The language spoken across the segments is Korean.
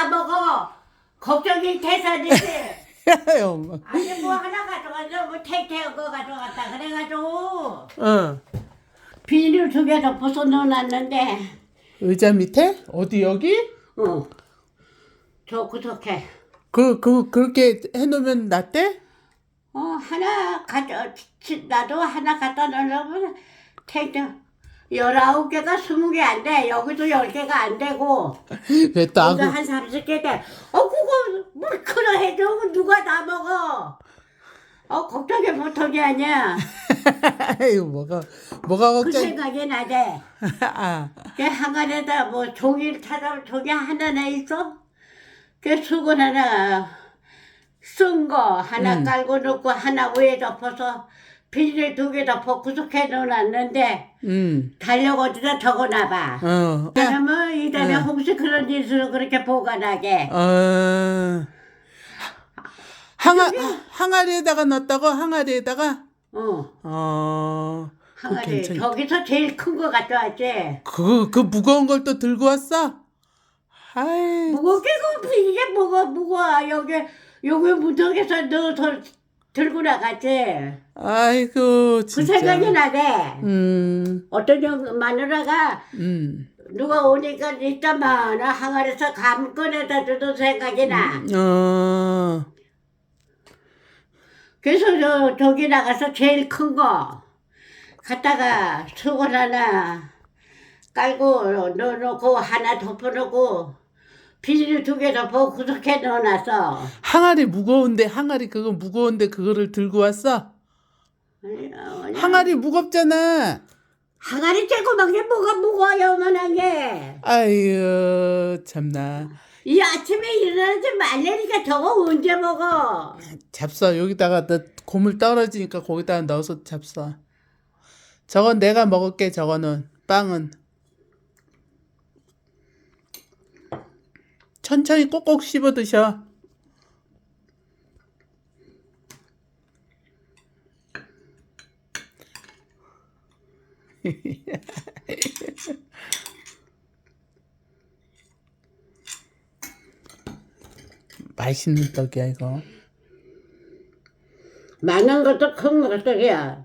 다 먹어. 걱정이 대사되지. 엄마. 아니 뭐 하나 가져가서 뭐 택택 거 가져갔다 그래가지고 어. 비닐 두 개 덮어서 넣어놨는데 의자 밑에? 어디 여기? 어. 저 구석에 그, 그, 그렇게 해놓으면 낫대? 어 하나 가져 치- 나도 하나 갖다 놓으려면 택택 열아홉 개가 스무 개 안 돼. 여기도 열 개가 안 되고 이거 아구, 한 삼십 개 돼. 어 그거 물 해줘. 그거 누가 다 먹어. 어 걱정이 못하게 하냐. 아유, 뭐가, 뭐가 그 걱정, 생각이 나대. 아, 그 항아리에다 뭐 종이 찾아 종이 하나나 있어? 그 수건 하나 쓴 거 하나 음. 깔고 놓고 하나 위에 덮어서 비닐 두 개 덮어 구석해 놓았는데 음, 달력 어디다 적어놔봐. 어. 그러면 이 다음에 응. 혹시 그런 짓을 그렇게 보관하게. 어. 항아, 항아리에다가 넣었다고? 항아리에다가? 어, 어. 항아리 괜찮- 저기서 제일 큰 거 가져왔지. 그, 그 무거운 걸 또 들고 왔어? 아이, 무겁게 그 이게 뭐가 무거워 여기 여기 무턱에서 넣어서 들고 나갔지. 아이고, 그 진짜. 생각이 나대. 음, 어떤 형 마누라가 음, 누가 오니까 이따만 항아리에서 감 꺼내다 주던 생각이 나. 어, 그래서 저 저기 나가서 제일 큰 거 갖다가 수건 하나 깔고 넣어놓고 하나 덮어놓고 비닐 두 개 덮어 구석에 넣어놨어. 항아리 무거운데, 항아리 그거 무거운데 그거를 들고 왔어? 아니, 아니, 항아리 무겁잖아. 항아리 쬐고만 게 뭐가 무거워요, 만한 게. 아유, 참나. 이 아침에 일어나지 말래니까 저거 언제 먹어? 잡숴. 여기다가 너 고물 떨어지니까 거기다가 넣어서 잡숴. 저건 내가 먹을게, 저거는. 빵은. 천천히 꼭꼭 씹어 드셔. 맛있는 떡이야, 이거. 많은 것도 큰 것들이야.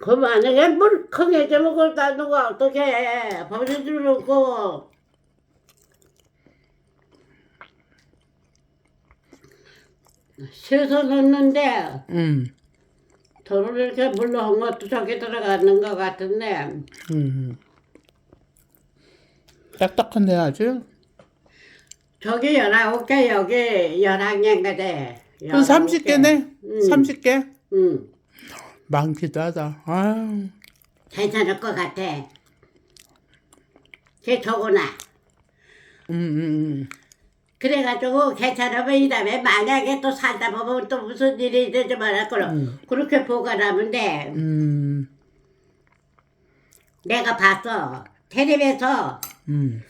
그 만약에 물컹해져 먹을 다 누가 어떻게 해? 버리지 놓고. 씻어 넣는데 음, 도로 이렇게 물로 한 것도 저기 들어가는 것 같은데 음. 딱딱한데 아주? 저기 열아홉 개 여기 열한 개인가 돼. 그 30개네? 음. 30개? 응, 많기도 하다. 아유. 괜찮을 것 같아. 걔 적어놔. 음, 음, 그래가지고 괜찮으면 이 다음에 만약에 또 살다 보면 또 무슨 일이 되지 말아 그럼 그렇게 보관하면 돼. 음, 내가 봤어. 텔레비에서 음,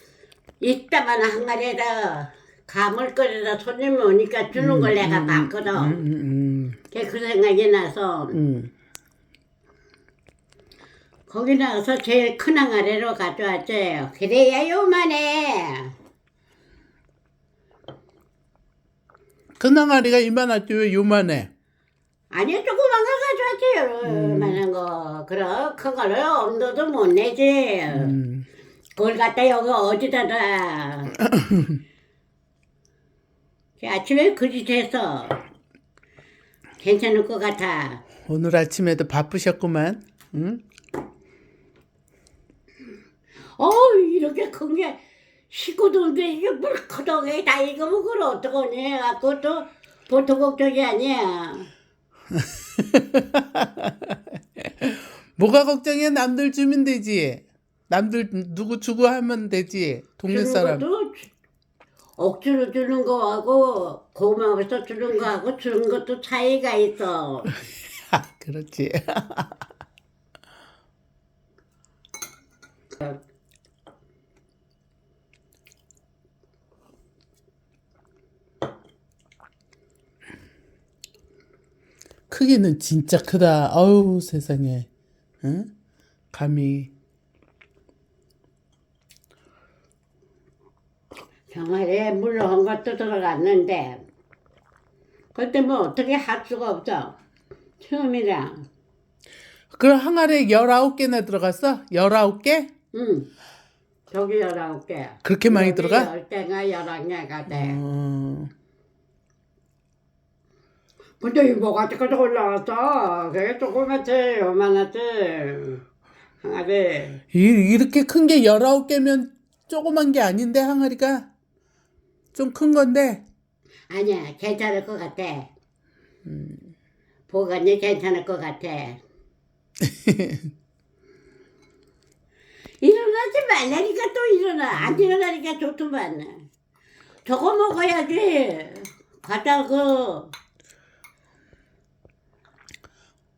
이따만 항아리에다 감을 끓여서 손님 오니까 주는 걸 내가 봤거든. 음, 음, 걔그 생각이 나서 음. 거기 나가서 제일 큰 항아리로 가져왔지. 그래야 요만해. 큰 항아리가 이만하지 왜 요만해? 아니 조그만 거 가져왔지. 요만한 거. 그럼 큰 거를 엄두도 못 내지. 음, 그걸 갖다 여기 어디다가 아침에 그짓 해서 괜찮을 것 같아. 오늘 아침에도 바쁘셨구만. 응? 어 이렇게 큰게 식구들인데 이게 물커덩이 다 익으면 그걸 어떡하니? 아, 그것도 보통 걱정이 아니야. 뭐가 걱정이야? 남들 주면 되지. 남들 누구 주고 하면 되지. 동네 주는 사람. 것도 주- 억지로 주는 거하고 고마워서 주는 거하고 주는 것도 차이가 있어. 아, 그렇지. 크기는 진짜 크다. 아우 세상에. 응? 감히 형 항아리에 물로 한 것도 들어갔는데 그때 뭐 어떻게 할 수가 없어 처음이라 그럼 항아리에 19개나 들어갔어? 19개? 응 저기 열아홉 개 그렇게 많이 들어가? 열 개가 열한 개가 돼 어, 근데 이 뭐가 저까지 올라왔어? 그게 조그맣지 요만하지. 항아리. 이- 이렇게 큰 게 19개면 조그만 게 아닌데 항아리가? 좀 큰 건데? 아니야 괜찮을 것 같아. 보관이 괜찮을 것 같아. 일어나지 말라니까 또 일어나. 안 일어나니까 좋더만. 저거 먹어야지. 과자 그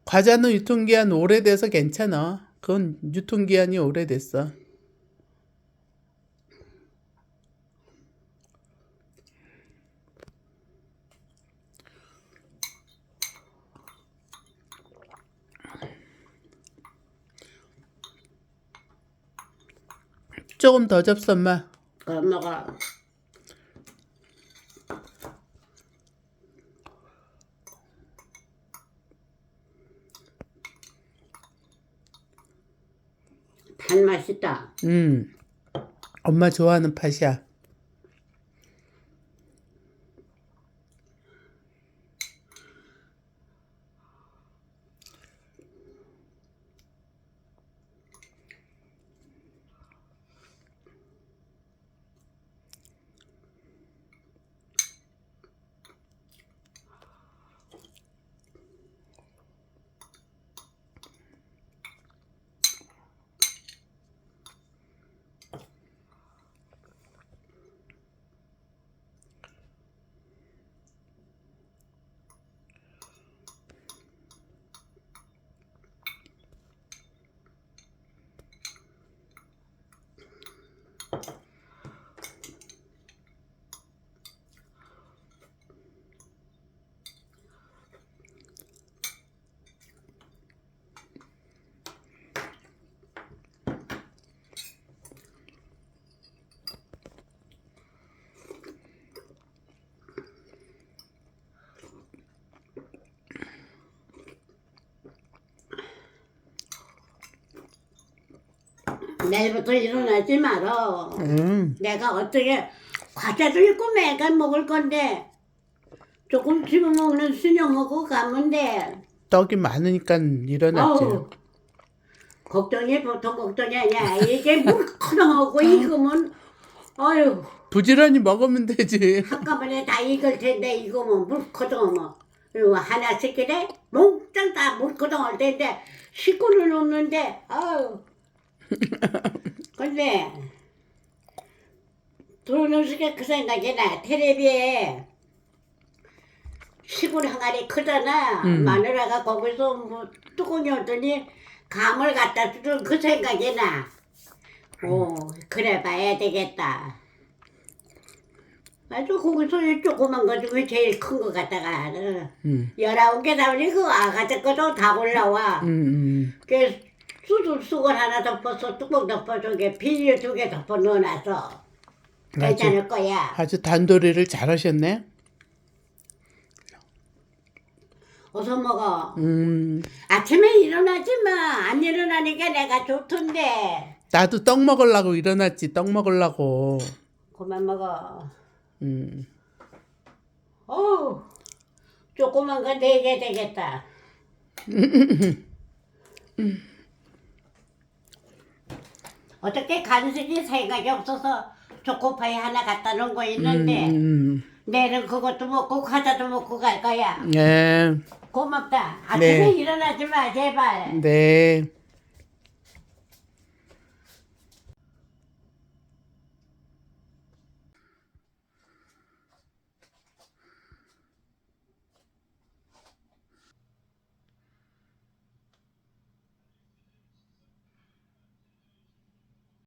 과자는 유통기한 오래돼서 괜찮아. 그건 유통기한이 오래됐어. 조금 더 접수 엄마. 그 단 맛있다 음. 엄마 좋아하는 팥이야. 내일부터 일어나지 말어 음. 내가 어떻게 과자도 있고 매가 먹을 건데 조금 집어먹는 순영하고 가면 돼. 떡이 많으니까 일어났지. 어우, 걱정이 보통 걱정이 아니야. 이게 물커덩하고 익으면 어휴 부지런히 먹으면 되지. 한꺼번에 다 익을 텐데 익으면 물커덩하면 이거 하나씩 그래 몽땅 다 물커덩할 텐데 식구는 없는데 아유 근데 들어오는 순간 그 생각이 나 텔레비에 시골 항아리 크잖아 음. 마누라가 거기서 뭐 뚜껑이 오더니 감을 갖다 주는 그 생각이 나 오, 그래 봐야 되겠다 아주 거기서 이 조그만 거 중에 제일 큰 거 갖다가 어, 음. 열아홉 개 나오니 그 아가씨 거도 다 올라와 음, 음. 그 수술 수건 하나 덮어서 뚜껑 덮어 저게 비닐 두 개 덮어 넣어놔서 아주, 괜찮을 거야. 아주 단도리를 잘하셨네. 어서 먹어. 음. 아침에 일어나지 마. 안 일어나니까 내가 좋던데. 나도 떡 먹으려고 일어났지. 떡 먹으려고. 그만 먹어. 음. 어우, 조그만 거 네 개 되겠다. 어떻게 간식이 생각이 없어서 초코파이 하나 갖다 놓은 거 있는데 음. 내일은 그것도 먹고 과자도 먹고 갈 거야. 네. 고맙다. 아침에 네. 일어나지 마, 제발. 네.